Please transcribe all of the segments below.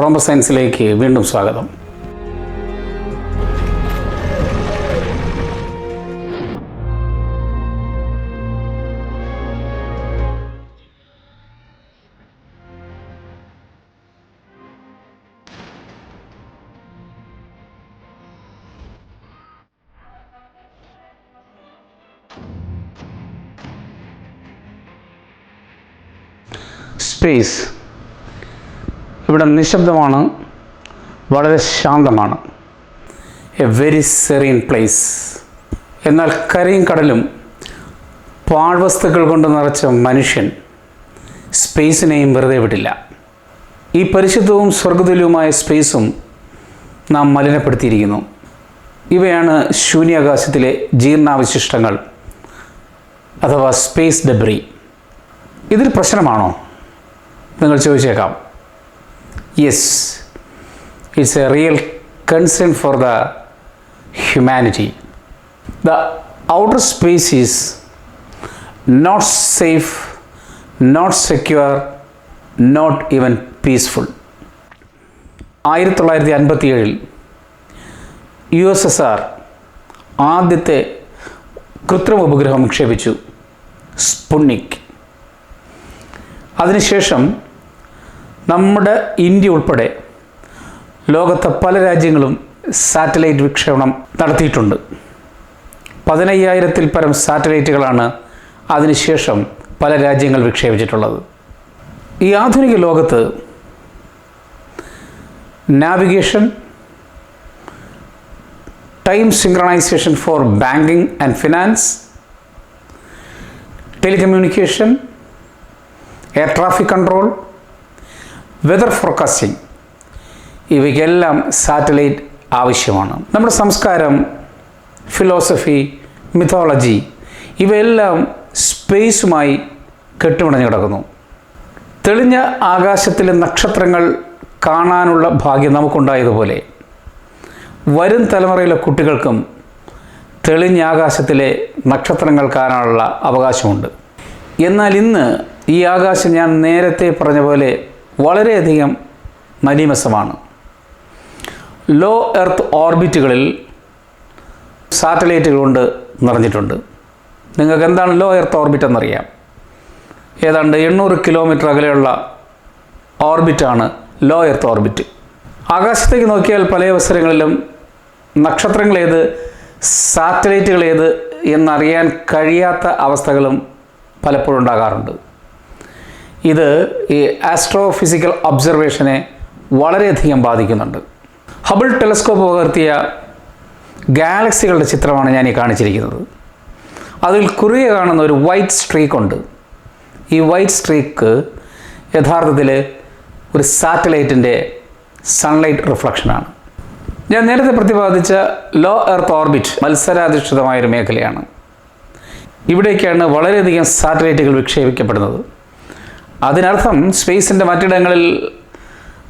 Rumble സയൻസിലേക്ക് വീണ്ടും സ്വാഗതം. Space ഇവിടെ നിശബ്ദമാണ് വളരെ ശാന്തമാണ്. എ വെരി സെറീൻ പ്ലേസ് എന്നാൽ കരയും കടലും പാഴ്വസ്തുക്കൾ കൊണ്ട് നിറച്ച മനുഷ്യൻ സ്പേസിനെയും വെറുതെ വിടില്ല. ഈ പരിശുദ്ധവും സ്വർഗതുല്യവുമായ സ്പേസും നാം മലിനപ്പെടുത്തിയിരിക്കുന്നു. ഇവയാണ് ശൂന്യാകാശത്തിലെ ജീർണാവശിഷ്ടങ്ങൾ അഥവാ സ്പേസ് ഡെബ്രി. ഇതൊരു പ്രശ്നമാണോ? നിങ്ങൾ ചോദിച്ചേക്കാം. Yes it's a real concern for the humanity the outer space is not safe not secure not even peaceful ആയിരത്തി തൊള്ളായിരത്തി അൻപത്തി ഏഴിൽ യു എസ് എസ് ആർ ആദ്യത്തെ കൃത്രിമ ഉപഗ്രഹം വിക്ഷേപിച്ചു. സ്പുണ്ണിക് അതിനുശേഷം നമ്മുടെ ഇന്ത്യ ഉൾപ്പെടെ ലോകത്തെ പല രാജ്യങ്ങളും സാറ്റലൈറ്റ് വിക്ഷേപണം നടത്തിയിട്ടുണ്ട്. പതിനയ്യായിരത്തിൽ പരം സാറ്റലൈറ്റുകളാണ് അതിനുശേഷം പല രാജ്യങ്ങൾ വിക്ഷേപിച്ചിട്ടുള്ളത്. ഈ ആധുനിക ലോകത്ത് navigation time synchronisation for banking and finance telecommunication air traffic control weather forecasting. ഇവയ്ക്കെല്ലാം സാറ്റലൈറ്റ് ആവശ്യമാണ്. നമ്മുടെ സംസ്കാരം ഫിലോസഫി മിഥോളജി ഇവയെല്ലാം സ്പേസുമായി കെട്ടുപിണഞ്ഞു കിടക്കുന്നു. തെളിഞ്ഞ ആകാശത്തിലെ നക്ഷത്രങ്ങൾ കാണാനുള്ള ഭാഗ്യം നമുക്കുണ്ടായതുപോലെ വരും തലമുറയിലെ കുട്ടികൾക്കും തെളിഞ്ഞ ആകാശത്തിലെ നക്ഷത്രങ്ങൾ കാണാനുള്ള അവകാശമുണ്ട്. എന്നാൽ ഇന്ന് ഈ ആകാശം ഞാൻ നേരത്തെ പറഞ്ഞ പോലെ വളരെയധികം മലീമസമാണ് ലോ എർത്ത് ഓർബിറ്റുകളിൽ സാറ്റലൈറ്റുകൾ കൊണ്ട് നിറഞ്ഞിട്ടുണ്ട്. നിങ്ങൾക്ക് എന്താണ് ലോ എർത്ത് ഓർബിറ്റ് എന്നറിയാം. ഏതാണ്ട് എണ്ണൂറ് കിലോമീറ്റർ അകലെയുള്ള ഓർബിറ്റാണ് ലോ എർത്ത് ഓർബിറ്റ്. ആകാശത്തേക്ക് നോക്കിയാൽ പല അവസരങ്ങളിലും നക്ഷത്രങ്ങളേത് സാറ്റലൈറ്റുകളേത് എന്നറിയാൻ കഴിയാത്ത അവസ്ഥകളും പലപ്പോഴും ഉണ്ടാകാറുണ്ട്. ഇത് ഈ ആസ്ട്രോഫിസിക്കൽ ഒബ്സർവേഷനെ വളരെയധികം ബാധിക്കുന്നുണ്ട്. ഹബിൾ ടെലസ്കോപ്പ് പകർത്തിയ ഗാലക്സികളുടെ ചിത്രമാണ് ഞാൻ ഈ കാണിച്ചിരിക്കുന്നത്. അതിൽ കുറുകെ കാണുന്ന ഒരു വൈറ്റ് സ്ട്രീക്ക് ഉണ്ട്. ഈ വൈറ്റ് സ്ട്രീക്ക് യഥാർത്ഥത്തിൽ ഒരു സാറ്റലൈറ്റിന്റെ സൺലൈറ്റ് റിഫ്ലക്ഷനാണ് ഞാൻ നേരത്തെ പ്രതിപാദിച്ച ലോ എർത്ത് ഓർബിറ്റ് മത്സരാധിഷ്ഠിതമായൊരു മേഖലയാണ്. ഇവിടേക്കാണ് വളരെയധികം സാറ്റലൈറ്റുകൾ വിക്ഷേപിക്കപ്പെടുന്നത്. അതിനർത്ഥം സ്പേസിന്റെ മറ്റിടങ്ങളിൽ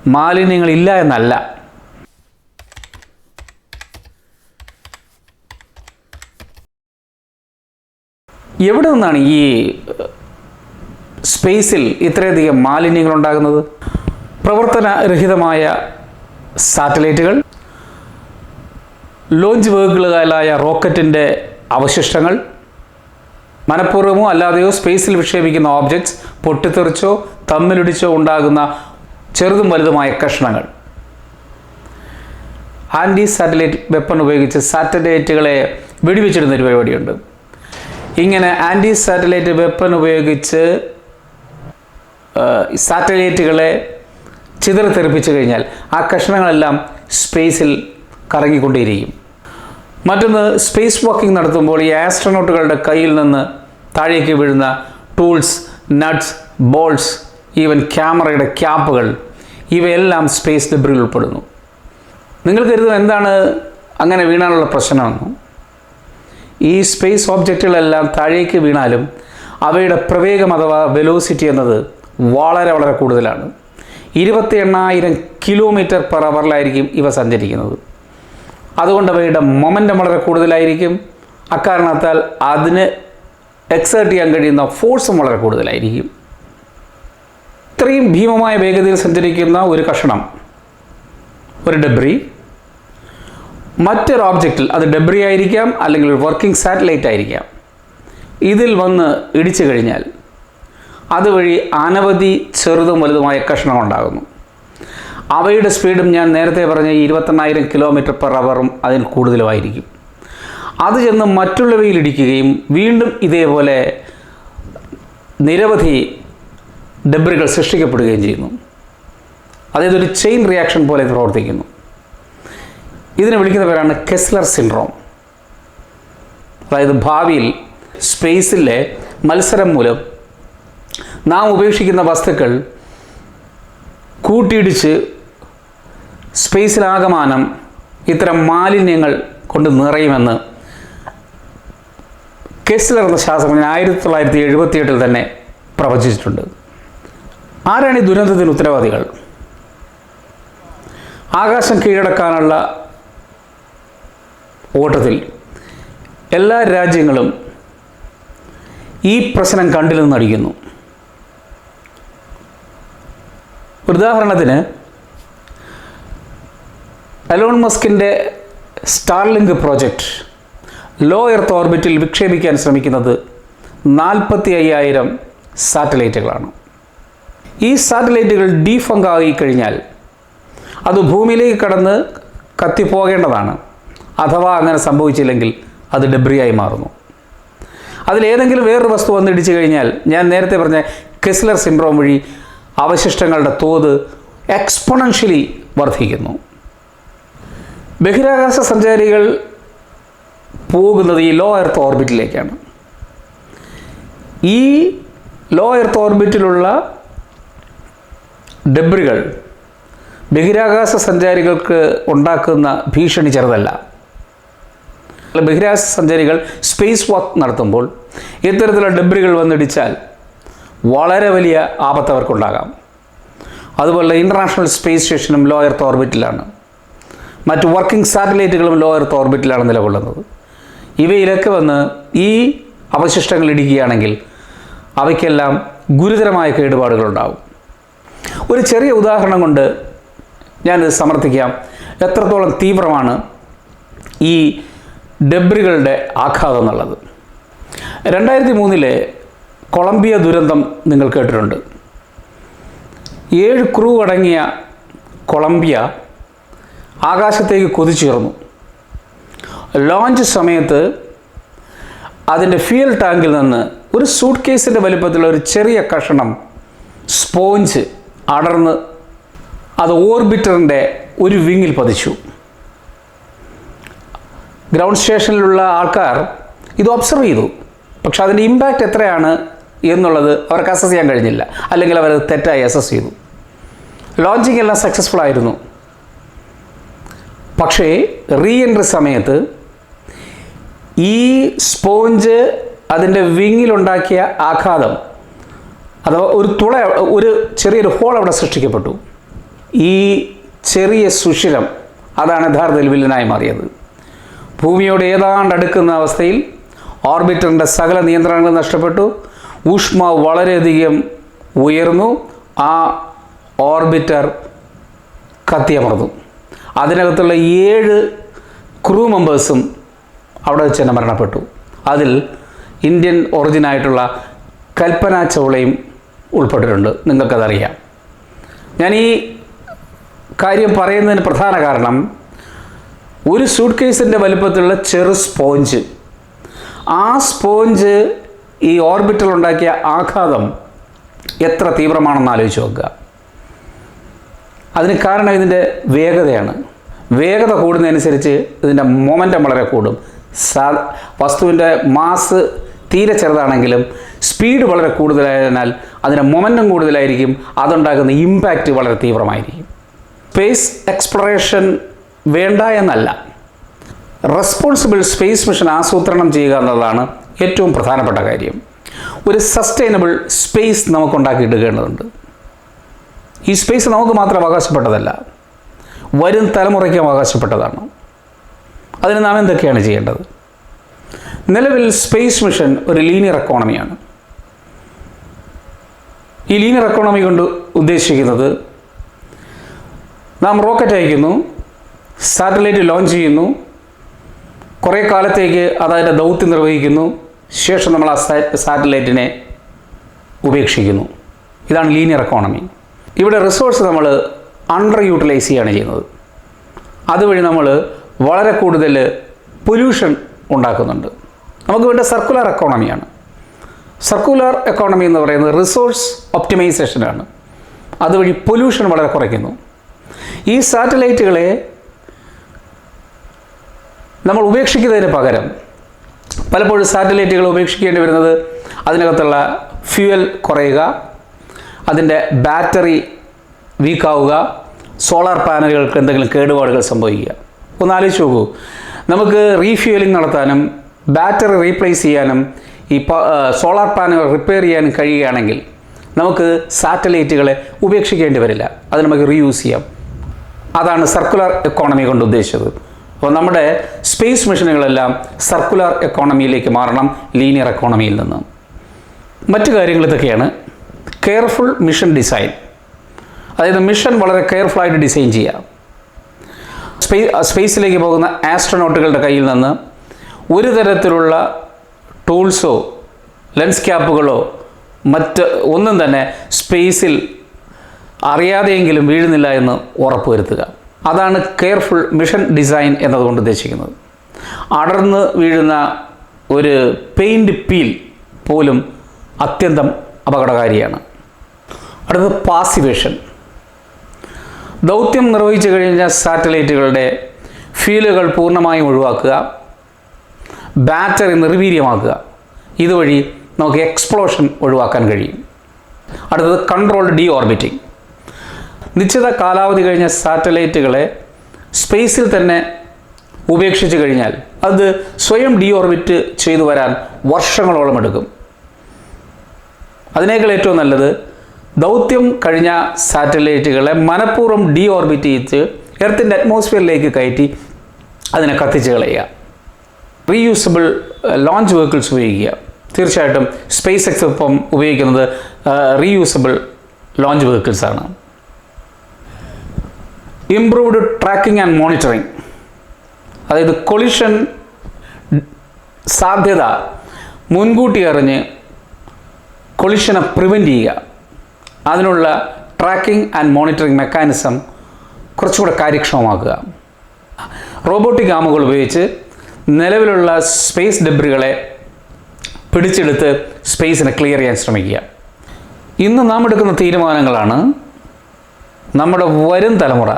മാലിന്യങ്ങളില്ല എന്നല്ല. എവിടെ നിന്നാണ് ഈ സ്പേസിൽ ഇത്രയധികം മാലിന്യങ്ങൾ ഉണ്ടാകുന്നത്? പ്രവർത്തനരഹിതമായ സാറ്റലൈറ്റുകൾ ലോഞ്ച് വെഹിക്കിളുകളായ റോക്കറ്റിന്റെ അവശിഷ്ടങ്ങൾ മനഃപൂർവമോ അല്ലാതെയോ സ്പേസിൽ വിക്ഷേപിക്കുന്ന ഓബ്ജക്ട്സ് പൊട്ടിത്തെറിച്ചോ തമ്മിലിടിച്ചോ ഉണ്ടാകുന്ന ചെറുതും വലുതുമായ കഷ്ണങ്ങൾ. ആന്റി സാറ്റലൈറ്റ് വെപ്പൺ ഉപയോഗിച്ച് സാറ്റലൈറ്റുകളെ വെടിവെച്ചിടുന്ന ഒരു പരിപാടിയുണ്ട്. ഇങ്ങനെ ആന്റി സാറ്റലൈറ്റ് വെപ്പൺ ഉപയോഗിച്ച് സാറ്റലൈറ്റുകളെ ചിതറിത്തെറിപ്പിച്ചു കഴിഞ്ഞാൽ ആ കഷ്ണങ്ങളെല്ലാം സ്പേസിൽ കറങ്ങിക്കൊണ്ടേയിരിക്കും. മറ്റൊന്ന് സ്പേസ് വാക്കിംഗ് നടത്തുമ്പോൾ ഈ ആസ്ട്രോനോട്ടുകളുടെ കയ്യിൽ നിന്ന് താഴേക്ക് വീഴുന്ന ടൂൾസ് നട്ട്സ് ബോൾസ് ഈവൻ ക്യാമറയുടെ ക്യാപ്പുകൾ ഇവയെല്ലാം സ്പേസ് ഡെബ്രിൽ ഉൾപ്പെടുന്നു. നിങ്ങൾ കരുതും എന്താണ്? അങ്ങനെ വീണാനുള്ള പ്രശ്നമെന്നും ഈ സ്പേസ് ഓബ്ജക്റ്റുകളെല്ലാം താഴേക്ക് വീണാലും അവയുടെ പ്രവേഗം അഥവാ വെലോസിറ്റി എന്നത് വളരെ വളരെ കൂടുതലാണ്. ഇരുപത്തി എണ്ണായിരം കിലോമീറ്റർ പെർ അവറിലായിരിക്കും ഇവ സഞ്ചരിക്കുന്നത്. അതുകൊണ്ട് അവയുടെ മൊമെന്റം വളരെ കൂടുതലായിരിക്കും. അക്കാരണത്താൽ അതിന് എക്സേർട്ട് ചെയ്യാൻ കഴിയുന്ന ഫോഴ്സും വളരെ കൂടുതലായിരിക്കും. ഇത്രയും ഭീമമായ വേഗതയിൽ സഞ്ചരിക്കുന്ന ഒരു കഷണം ഒരു ഡെബ്രി മറ്റൊരു ഓബ്ജക്റ്റിൽ അത് ഡെബ്രി ആയിരിക്കാം അല്ലെങ്കിൽ ഒരു വർക്കിംഗ് സാറ്റലൈറ്റ് ആയിരിക്കാം. ഇതിൽ വന്ന് ഇടിച്ചു കഴിഞ്ഞാൽ അതുവഴി അനവധി ചെറുതും വലുതുമായ കഷ്ണം ഉണ്ടാകുന്നു. അവയുടെ സ്പീഡും ഞാൻ നേരത്തെ പറഞ്ഞ ഇരുപത്തെണ്ണായിരം കിലോമീറ്റർ പെർ അവറും അതിൽ കൂടുതലുമായിരിക്കും. അത് ചെന്ന് മറ്റുള്ളവയിൽ ഇടിക്കുകയും വീണ്ടും ഇതേപോലെ നിരവധി ഡബ്രികൾ സൃഷ്ടിക്കപ്പെടുകയും ചെയ്യുന്നു. അതായത് ഒരു ചെയിൻ റിയാക്ഷൻ പോലെ പ്രവർത്തിക്കുന്നു. ഇതിനെ വിളിക്കുന്ന പേരാണ് കെസ്ലർ സിൻഡ്രോം. അതായത് ഭാവിയിൽ സ്പേസിലെ മത്സരം മൂലം നാം ഉപേക്ഷിക്കുന്ന വസ്തുക്കൾ കൂട്ടിയിടിച്ച് സ്പേസിലാകമാനം ഇത്തരം മാലിന്യങ്ങൾ കൊണ്ട് നിറയുമെന്ന് കെസ്ലർ എന്ന ശാസ്ത്രജ്ഞൻ ആയിരത്തി തൊള്ളായിരത്തി എഴുപത്തി എട്ടിൽ തന്നെ പ്രവചിച്ചിട്ടുണ്ട്. ആരാണ് ഈ ദുരന്തത്തിന് ഉത്തരവാദികൾ? ആകാശം കീഴടക്കാനുള്ള ഓട്ടത്തിൽ എല്ലാ രാജ്യങ്ങളും ഈ പ്രശ്നം കണ്ടിൽ നടിക്കുന്നു ഉദാഹരണത്തിന് അലോൺ മസ്കിന്റെ സ്റ്റാർലിങ്ക് പ്രോജക്റ്റ് ലോ എർത്ത് ഓർബിറ്റിൽ വിക്ഷേപിക്കാൻ ശ്രമിക്കുന്നത് നാൽപ്പത്തി അയ്യായിരം സാറ്റലൈറ്റുകളാണ്. ഈ സാറ്റലൈറ്റുകൾ ഡീഫങ്ക് ആയി കഴിഞ്ഞാൽ അത് ഭൂമിയിലേക്ക് കടന്ന് കത്തിപ്പോകേണ്ടതാണ്. അഥവാ അങ്ങനെ സംഭവിച്ചില്ലെങ്കിൽ അത് ഡെബ്രിയായി മാറുന്നു. അതിലേതെങ്കിലും വേറൊരു വസ്തു വന്നിടിച്ചു കഴിഞ്ഞാൽ ഞാൻ നേരത്തെ പറഞ്ഞ കെസ്ലർ സിൻഡ്രോം വഴി അവശിഷ്ടങ്ങളുടെ തോത് എക്സ്പൊണൻഷ്യലി വർദ്ധിക്കുന്നു. ബഹിരാകാശ സഞ്ചാരികൾ പോകുന്നത് ഈ ലോ എർത്ത് ഓർബിറ്റിലേക്കാണ് ഈ ലോ എർത്ത് ഓർബിറ്റിലുള്ള ഡെബ്രികൾ ബഹിരാകാശ സഞ്ചാരികൾക്ക് ഉണ്ടാക്കുന്ന ഭീഷണി ചെറുതല്ല. ബഹിരാകാശ സഞ്ചാരികൾ സ്പേസ് വാക്ക് നടത്തുമ്പോൾ ഇത്തരത്തിലുള്ള ഡെബ്രികൾ വന്നിടിച്ചാൽ വളരെ വലിയ ആപത്ത് അവർക്കുണ്ടാകാം. അതുപോലെ ഇന്റർനാഷണൽ സ്പേസ് സ്റ്റേഷനും ലോ എർത്ത് ഓർബിറ്റിലാണ് മറ്റ് വർക്കിംഗ് സാറ്റലൈറ്റുകളും ലോ എർത്ത് ഓർബിറ്റിലാണ് നിലകൊള്ളുന്നത്. ഇവയിലൊക്കെ വന്ന് ഈ അവശിഷ്ടങ്ങൾ ഇടിക്കുകയാണെങ്കിൽ അവയ്ക്കെല്ലാം ഗുരുതരമായ കേടുപാടുകളുണ്ടാവും. ഒരു ചെറിയ ഉദാഹരണം കൊണ്ട് ഞാനിത് സമർത്ഥിക്കാം. എത്രത്തോളം തീവ്രമാണ് ഈ ഡെബ്രികളുടെ ആഘാതം എന്നുള്ളത്. രണ്ടായിരത്തി മൂന്നിലെ കൊളംബിയ ദുരന്തം നിങ്ങൾ കേട്ടിട്ടുണ്ട്. ഏഴ് ക്രൂ അടങ്ങിയ കൊളംബിയ ആകാശത്തേക്ക് കുതിച്ചുയർന്നു ലോഞ്ച് സമയത്ത് അതിന്റെ ഫ്യൂൽ ടാങ്കിൽ നിന്ന് ഒരു സൂട്ട് കേസിന്റെ വലിപ്പത്തിലുള്ള ഒരു ചെറിയ കഷണം സ്പോഞ്ച് അടർന്ന് അത് ഓർബിറ്ററിന്റെ ഒരു വിങ്ങിൽ പതിച്ചു. ഗ്രൗണ്ട് സ്റ്റേഷനിലുള്ള ആൾക്കാർ ഇത് ഒബ്സർവ് ചെയ്തു. പക്ഷെ അതിന്റെ ഇമ്പാക്റ്റ് എത്രയാണ് എന്നുള്ളത് അവർക്ക് അസസ് ചെയ്യാൻ കഴിഞ്ഞില്ല. അല്ലെങ്കിൽ അവർ തെറ്റായി അസസ് ചെയ്തു. ലോഞ്ചിങ് എല്ലാം സക്സസ്ഫുൾ ആയിരുന്നു. പക്ഷേ റീ എൻട്രി സമയത്ത് ഈ സ്പോഞ്ച് അതിന്റെ വിങ്ങിലുണ്ടാക്കിയ ആഘാതം അഥവാ ഒരു തുള ഒരു ചെറിയൊരു ഹോൾ അവിടെ സൃഷ്ടിക്കപ്പെട്ടു. ഈ ചെറിയ സുഷിരം അതാണ് യഥാർത്ഥത്തിൽ വില്ലനായി മാറിയത്. ഭൂമിയോട് ഏതാണ്ട് അടുക്കുന്ന അവസ്ഥയിൽ ഓർബിറ്ററിന്റെ സകല നിയന്ത്രണങ്ങൾ നഷ്ടപ്പെട്ടു. ഊഷ്മാവ് വളരെയധികം ഉയർന്നു. ആ ഓർബിറ്റർ കത്തിയമർന്നു. അതിനകത്തുള്ള ഏഴ് ക്രൂ മെമ്പേഴ്സും അവിടെ വെച്ച് തന്നെ മരണപ്പെട്ടു. അതിൽ ഇന്ത്യൻ ഒറിജിനായിട്ടുള്ള കൽപ്പന ചൗളയും ഉൾപ്പെട്ടിട്ടുണ്ട്. നിങ്ങൾക്കതറിയാം. ഞാൻ ഈ കാര്യം പറയുന്നതിന് പ്രധാന കാരണം ഒരു സൂട്ട് കേസിന്റെ വലിപ്പത്തിലുള്ള ചെറു സ്പോഞ്ച്. ആ സ്പോഞ്ച് ഈ ഓർബിറ്റൽ ഉണ്ടാക്കിയ ആഘാതം എത്ര തീവ്രമാണെന്ന് ആലോചിച്ച് നോക്കുക. അതിന് കാരണം ഇതിന്റെ വേഗതയാണ്. വേഗത കൂടുന്നതനുസരിച്ച് ഇതിന്റെ മൊമെന്റം വളരെ കൂടും. സാ വസ്തുവിന്റെ മാസ് തീരെ ചെറുതാണെങ്കിലും സ്പീഡ് വളരെ കൂടുതലായതിനാൽ അതിന്റെ മൊമെന്റം കൂടുതലായിരിക്കും. അതുണ്ടാക്കുന്ന ഇമ്പാക്റ്റ് വളരെ തീവ്രമായിരിക്കും. സ്പേസ് എക്സ്പ്ലോറേഷൻ വേണ്ട എന്നല്ല. റെസ്പോൺസിബിൾ സ്പേസ് മിഷൻ ആസൂത്രണം ചെയ്യുക എന്നതാണ് ഏറ്റവും പ്രധാനപ്പെട്ട കാര്യം. ഒരു സസ്റ്റൈനബിൾ സ്പേസ് നമുക്കുണ്ടാക്കി ഇടുകേണ്ടതുണ്ട് ഈ സ്പേസ് നമുക്ക് മാത്രം അവകാശപ്പെട്ടതല്ല. വരും തലമുറയ്ക്കും അവകാശപ്പെട്ടതാണ്. അതിന് നാം എന്തൊക്കെയാണ് ചെയ്യേണ്ടത്? നിലവിൽ സ്പേസ് മിഷൻ ഒരു ലീനിയർ എക്കോണമിയാണ്. ഈ ലീനിയർ എക്കോണമി കൊണ്ട് ഉദ്ദേശിക്കുന്നത് നാം റോക്കറ്റ് അയക്കുന്നു സാറ്റലൈറ്റ് ലോഞ്ച് ചെയ്യുന്നു കുറേ കാലത്തേക്ക് അതതിന്റെ ദൗത്യം നിർവഹിക്കുന്നു ശേഷം നമ്മൾ ആ സാറ്റലൈറ്റിനെ ഉപേക്ഷിക്കുന്നു. ഇതാണ് ലീനിയർ എക്കോണമി. ഇവിടെ റിസോഴ്സ് നമ്മൾ അണ്ടർ യൂട്ടിലൈസ് ചെയ്യുകയാണ് ചെയ്യുന്നത്. അതുവഴി നമ്മൾ വളരെ കൂടുതൽ പൊല്യൂഷൻ ഉണ്ടാക്കുന്നുണ്ട്. നമുക്ക് വേണ്ട സർക്കുലർ എക്കോണമിയാണ് സർക്കുലർ എക്കോണമി എന്ന് പറയുന്നത് റിസോഴ്സ് ഒപ്റ്റിമൈസേഷനാണ് അതുവഴി പൊല്യൂഷൻ വളരെ കുറയ്ക്കുന്നു. ഈ സാറ്റലൈറ്റുകളെ നമ്മൾ ഉപേക്ഷിക്കുന്നതിന് പകരം പലപ്പോഴും സാറ്റലൈറ്റുകൾ ഉപേക്ഷിക്കേണ്ടി വരുന്നത് അതിനകത്തുള്ള ഫ്യൂവൽ കുറയുക അതിന്റെ ബാറ്ററി വീക്കാവുക സോളാർ പാനലുകൾക്ക് എന്തെങ്കിലും കേടുപാടുകൾ സംഭവിക്കുക. ഒന്ന് ആലോചിച്ച് നോക്കൂ. നമുക്ക് റീഫ്യൂലിംഗ് നടത്താനും ബാറ്ററി റീപ്ലേസ് ചെയ്യാനും ഈ സോളാർ പാനൽ റിപ്പയർ ചെയ്യാനും കഴിയുകയാണെങ്കിൽ നമുക്ക് സാറ്റലൈറ്റുകളെ ഉപേക്ഷിക്കേണ്ടി വരില്ല. അത് നമുക്ക് റീയൂസ് ചെയ്യാം. അതാണ് സർക്കുലർ എക്കോണമി കൊണ്ട് ഉദ്ദേശിച്ചത്. അപ്പോൾ നമ്മുടെ സ്പേസ് മിഷനുകളെല്ലാം സർക്കുലർ എക്കോണമിയിലേക്ക് മാറണം ലീനിയർ എക്കോണമിയിൽ നിന്ന്. മറ്റു കാര്യങ്ങൾ ഇതൊക്കെയാണ്. കെയർഫുൾ മിഷൻ ഡിസൈൻ അതായത് മിഷൻ വളരെ കെയർഫുൾ ആയിട്ട് ഡിസൈൻ ചെയ്യാം സ്പേസിലേക്ക് പോകുന്ന ആസ്ട്രോനോട്ടുകളുടെ കയ്യിൽ നിന്ന് ഒരു തരത്തിലുള്ള ടൂൾസോ ലെൻസ് ക്യാപ്പുകളോ മറ്റ് ഒന്നും തന്നെ സ്പേസിൽ അറിയാതെയെങ്കിലും വീഴുന്നില്ല എന്ന് ഉറപ്പുവരുത്തുക. അതാണ് കെയർഫുൾ മിഷൻ ഡിസൈൻ എന്നതുകൊണ്ട് ഉദ്ദേശിക്കുന്നത്. അടർന്ന് വീഴുന്ന ഒരു പെയിന്റ് പീൽ പോലും അത്യന്തം അപകടകാരിയാണ്. അടുത്തത് പാസിവേഷൻ. ദൗത്യം നിർവഹിച്ചു കഴിഞ്ഞ സാറ്റലൈറ്റുകളുടെ ഫീലുകൾ പൂർണമായും ഒഴിവാക്കുക. ബാറ്ററി നിർവീര്യമാക്കുക. ഇതുവഴി നമുക്ക് എക്സ്പ്ലോഷൻ ഒഴിവാക്കാൻ കഴിയും. അടുത്തത് കൺട്രോൾഡ് ഡി ഓർബിറ്റിംഗ് നിശ്ചിത കാലാവധി കഴിഞ്ഞ സാറ്റലൈറ്റുകളെ സ്പേസിൽ തന്നെ ഉപേക്ഷിച്ച് കഴിഞ്ഞാൽ അത് സ്വയം ഡി ഓർബിറ്റ് ചെയ്തു വരാൻ വർഷങ്ങളോളം എടുക്കും. അതിനേക്കാൾ ഏറ്റവും നല്ലത് ദൗത്യം കഴിഞ്ഞ സാറ്റലൈറ്റുകളെ മനഃപൂർവം ഡി ഓർബിറ്റ് ചെയ്ത് എർത്തിന്റെ അറ്റ്മോസ്ഫിയറിലേക്ക് കയറ്റി അതിനെ കത്തിച്ച് കളയുക. റീയൂസബിൾ ലോഞ്ച് വെഹിക്കിൾസ് ഉപയോഗിക്കുക. തീർച്ചയായിട്ടും സ്പേസ് എക്സ് ഒപ്പം ഉപയോഗിക്കുന്നത് റീയൂസബിൾ ലോഞ്ച് വെഹിക്കിൾസ് ആണ്. ഇംപ്രൂവ്ഡ് ട്രാക്കിംഗ് ആൻഡ് മോണിറ്ററിങ് അതായത് കൊളിഷൻ സാധ്യത മുൻകൂട്ടി അറിഞ്ഞ് കൊളിഷനെ പ്രിവെന്റ് ചെയ്യുക. അതിനുള്ള ട്രാക്കിംഗ് ആൻഡ് മോണിറ്ററിംഗ് മെക്കാനിസം കുറച്ചുകൂടെ കാര്യക്ഷമമാക്കുക. റോബോട്ടിക് ആമുകൾ ഉപയോഗിച്ച് നിലവിലുള്ള സ്പേസ് ഡെബ്രികളെ പിടിച്ചെടുത്ത് സ്പേസിനെ ക്ലിയർ ചെയ്യാൻ ശ്രമിക്കുക. ഇന്ന് നാം എടുക്കുന്ന തീരുമാനങ്ങളാണ് നമ്മുടെ വരും തലമുറ.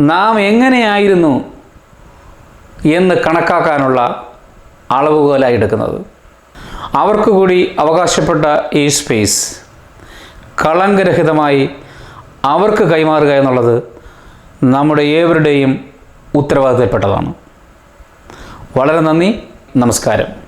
നാം എങ്ങനെയായിരുന്നു എന്ന് കണക്കാക്കാനുള്ള അളവുകോലായി എടുക്കുന്നത്. അവർക്ക് കൂടി അവകാശപ്പെട്ട ഈ സ്പേസ് കളങ്കരഹിതമായി അവർക്ക് കൈമാറുക എന്നുള്ളത് നമ്മുടെ ഏവരുടെയും ഉത്തരവാദിത്തപ്പെട്ടതാണ്. വളരെ നന്ദി നമസ്കാരം.